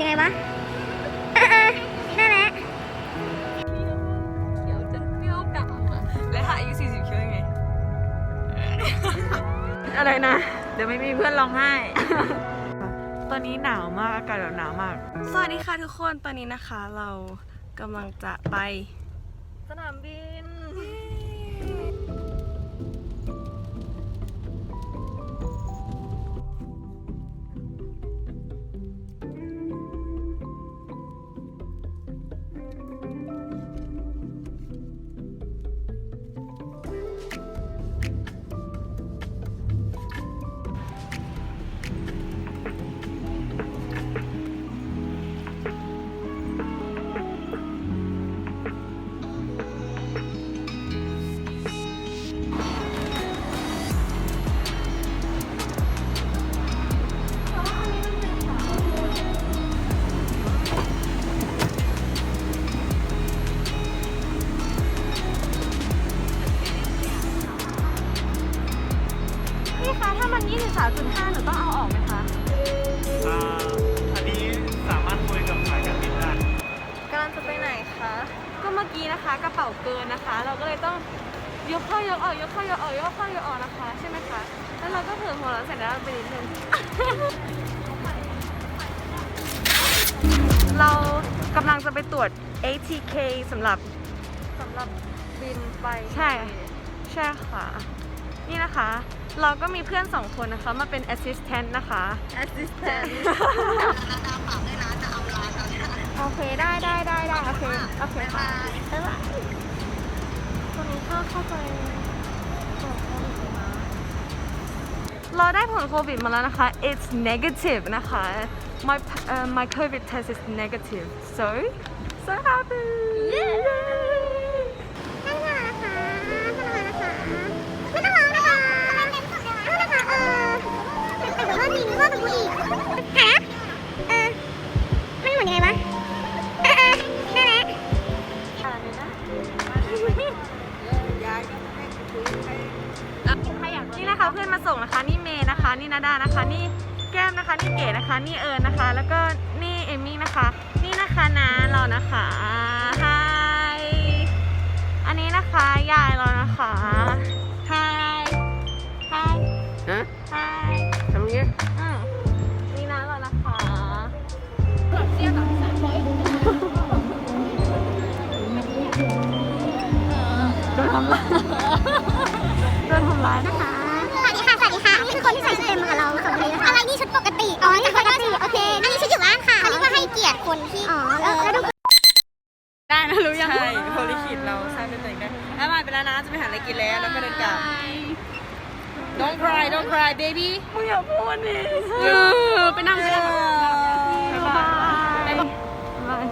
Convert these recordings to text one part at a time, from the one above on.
ยังไงวะเออเออนั่นแหละเขียวจนเปรี้ยวกลับและหาอายุ40คิวยังไง อะไรนะ เดี๋ยวไม่มีเพื่อนร้องไห้ ตอนนี้หนาวมาก อากาศแบบหนาวมาก สวัสดีค่ะทุกคน ตอนนี้นะคะเรากำลังจะไป สนามบิน นะคะกระเป๋าเกินนะคะ เราก็เลยต้องยกเข้ายกออกยกเข้ายกออกยกเข้ายกออกนะคะใช่ไหมคะแล้วเราก็เผื่อหัวเราะเสร็จแล้วไปนิดนึงเรากำลังจะไปตรวจ ATK สำหรับสำหรับบินไปใช่ ใช่ค่ะ นี่นะคะ เราก็มีเพื่อนสองคนนะคะ มาเป็น assistant นะคะ assistant โอเคได้ได้ได้ได้โอเคโอเคค่ะบ๊ายบายคนนี้เข้าเข้าไปเราได้ผลโควิดมาแล้วนะคะ it's negative นะคะ my uh, my covid test is negative so so happy ท่านค่ะนะคะท่านนะคะไม่ต้องร้องนะคะท่านนะคะเออเป็นแต่ว่าดีนึกว่าเป็นผู้หญิงหาเออมันหมุนยังไงวะ นี่เมย์นะคะนี่นาดานะคะ นี่แก้มนะคะ นี่เก๋นะคะ นี่เอิญนะคะ แล้วก็นี่เอมมี่นะคะ นี่นะคะน้าเรานะคะฮายอันนี้นะคะยายเรานะคะฮายฮายฮะฮายทำเงี้ยอืมนี่น้าเรานะคะโดนทำร้ายโดนทำร้ายนะคะ ค่ะนี่คือคนที่ใส่ชุดเต็มมากับเราสองคนนี้นะคะอะไรนี่ชุดปกติอ๋อนี่ปกติโอเคอันนี้ชุดอยู่บ้านค่ะเขาเรียกว่าให้เกียรติคนที่อ๋อแล้วแล้วดูได้นะรู้ยังใช่โพลิคิดเราสร้างเป็นตัวเองได้แล้วมาไปแล้วนะจะไปหาอะไรกินแล้วแล้วก็เดินกลับ Don't cry Don't cry baby มึงอย่าพูดดิเออไปนั่งไปนั่งบ๊ายบายบ๊ายบาย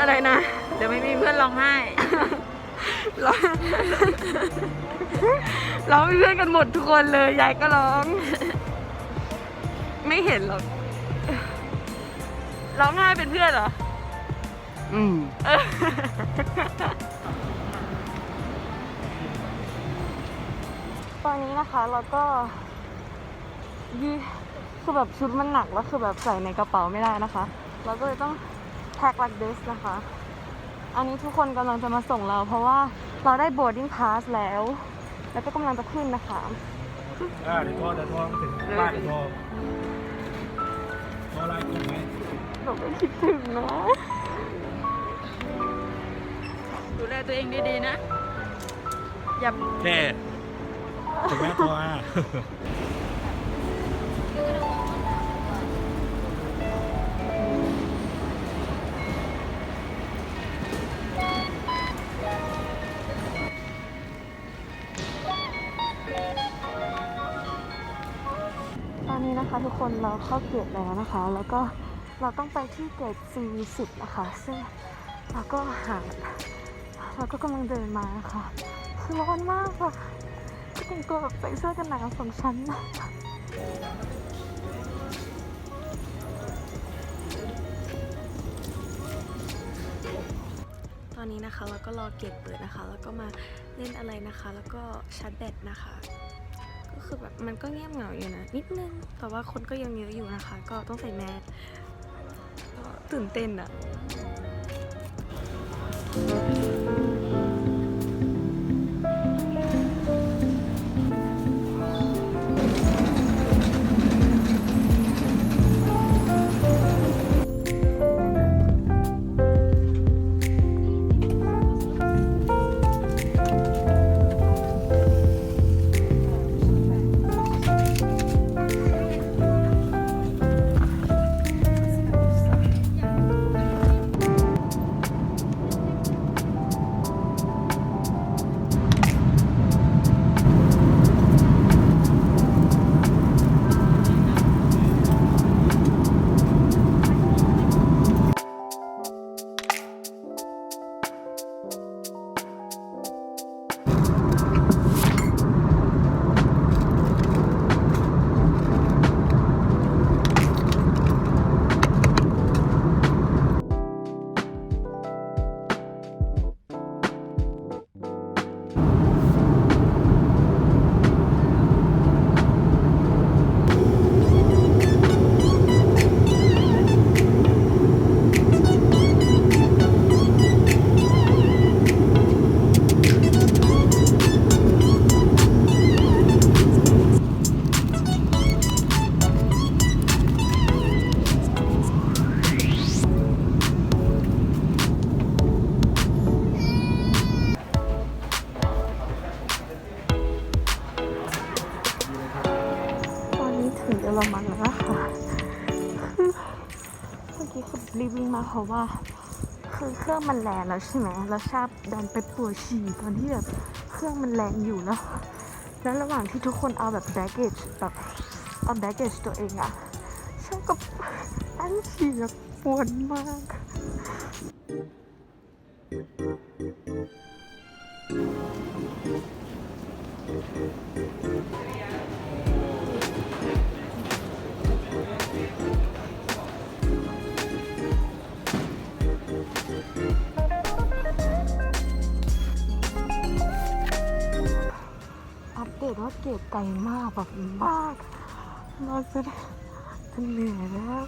อะไรนะ เดี๋ยวไม่มีเพื่อนร้องไห้ ร้องร้องเป็นเพื่อนกันหมดทุกคนเลยยายก็ร้อง ไม่เห็นหรอกร้องไห้เป็นเพื่อนเหรอ อืมเออตอนนี้นะคะเราก็ยืคือแบบชุดมันหนักแล้วคือแบบใส่ในกระเป๋าไม่ได้นะคะ เราก็เลยต้องแพ็ค like this นะคะ อันนี้ทุกคนกำลังจะมาส่งเรา เพราะว่าเราได้ boarding pass แล้ว แล้วก็กำลังจะขึ้นนะคะ อ่าเดี๋ยวโทรเดี๋ยวโทรถึงบ้านเดี๋ยวโทรโทรไลน์กลุ่มไหมเราไม่คิดถึงนะ ดูแลตัวเองดีๆนะ อย่าโอเคถึงแม่โทรอะตอนนี้นะ ทุกคนเราเข้าเกตแล้วนะคะ แล้วก็เราต้องไปที่เกต C10 นะคะ ซึ่งเราก็หาเราก็กำลังเดินมานะคะคือร้อนมากค่ะแต่งตัวแบบใส่เสื้อกันหนาวสองชั้นนะตอนนี้นะคะเราก็รอเกตเปิดนะคะ แล้วก็มาเล่นอะไรนะคะ แล้วก็ชาร์จแบตนะคะ ก็คือแบบมันก็เงียบเหงาอยู่นะ นิดนึง แต่ว่าคนก็ยังเยอะอยู่นะคะ ก็ต้องใส่แมสก็ตื่นเต้นอะ กี้คือรีบวิ่งมาเพราะว่า คือเครื่องมันแรงแล้วใช่ไหมแล้วชาบดันไปปวดฉี่ตอนที่แบบเครื่องมันแรงอยู่แล้ว แล้วระหว่างที่ทุกคนเอาแบบแบกเกจแบบเอาแบกเกจตัวเองอะฉันก็อันฉี่แบบปวดมาก ว่าเกรดไกลมากแบบมากเราจะจะเหนื่อยแล้ว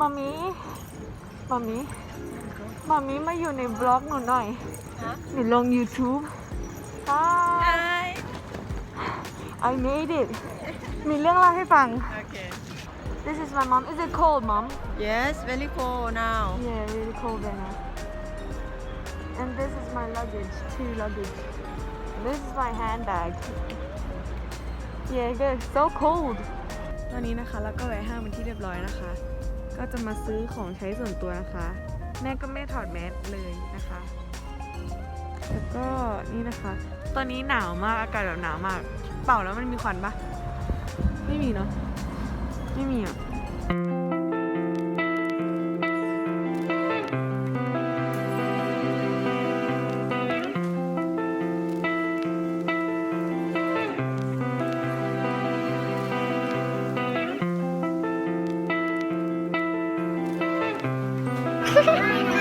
มามีมามีมามีมาอยู่ในบล็อกหนูหน่อย หนูลง YouTube Hi I made it มีเรื่องเล่าให้ฟัง Okay This is my mom Is it cold mom Yes very cool now Yeah really cold right now And this is my luggage two luggage This is my handbag Yeah good so cold ตอนนี้นะคะ แล้วก็แวะห้างเป็นที่เรียบร้อยนะคะ ก็จะมาซื้อของใช้ส่วนตัวนะคะ แม่ก็ไม่ถอดแมสเลยนะคะ แล้วก็นี่นะคะ ตอนนี้หนาวมากอากาศแบบหนาวมาก เป่าแล้วมันมีควันปะไม่มีเนาะไม่มีอะ 何?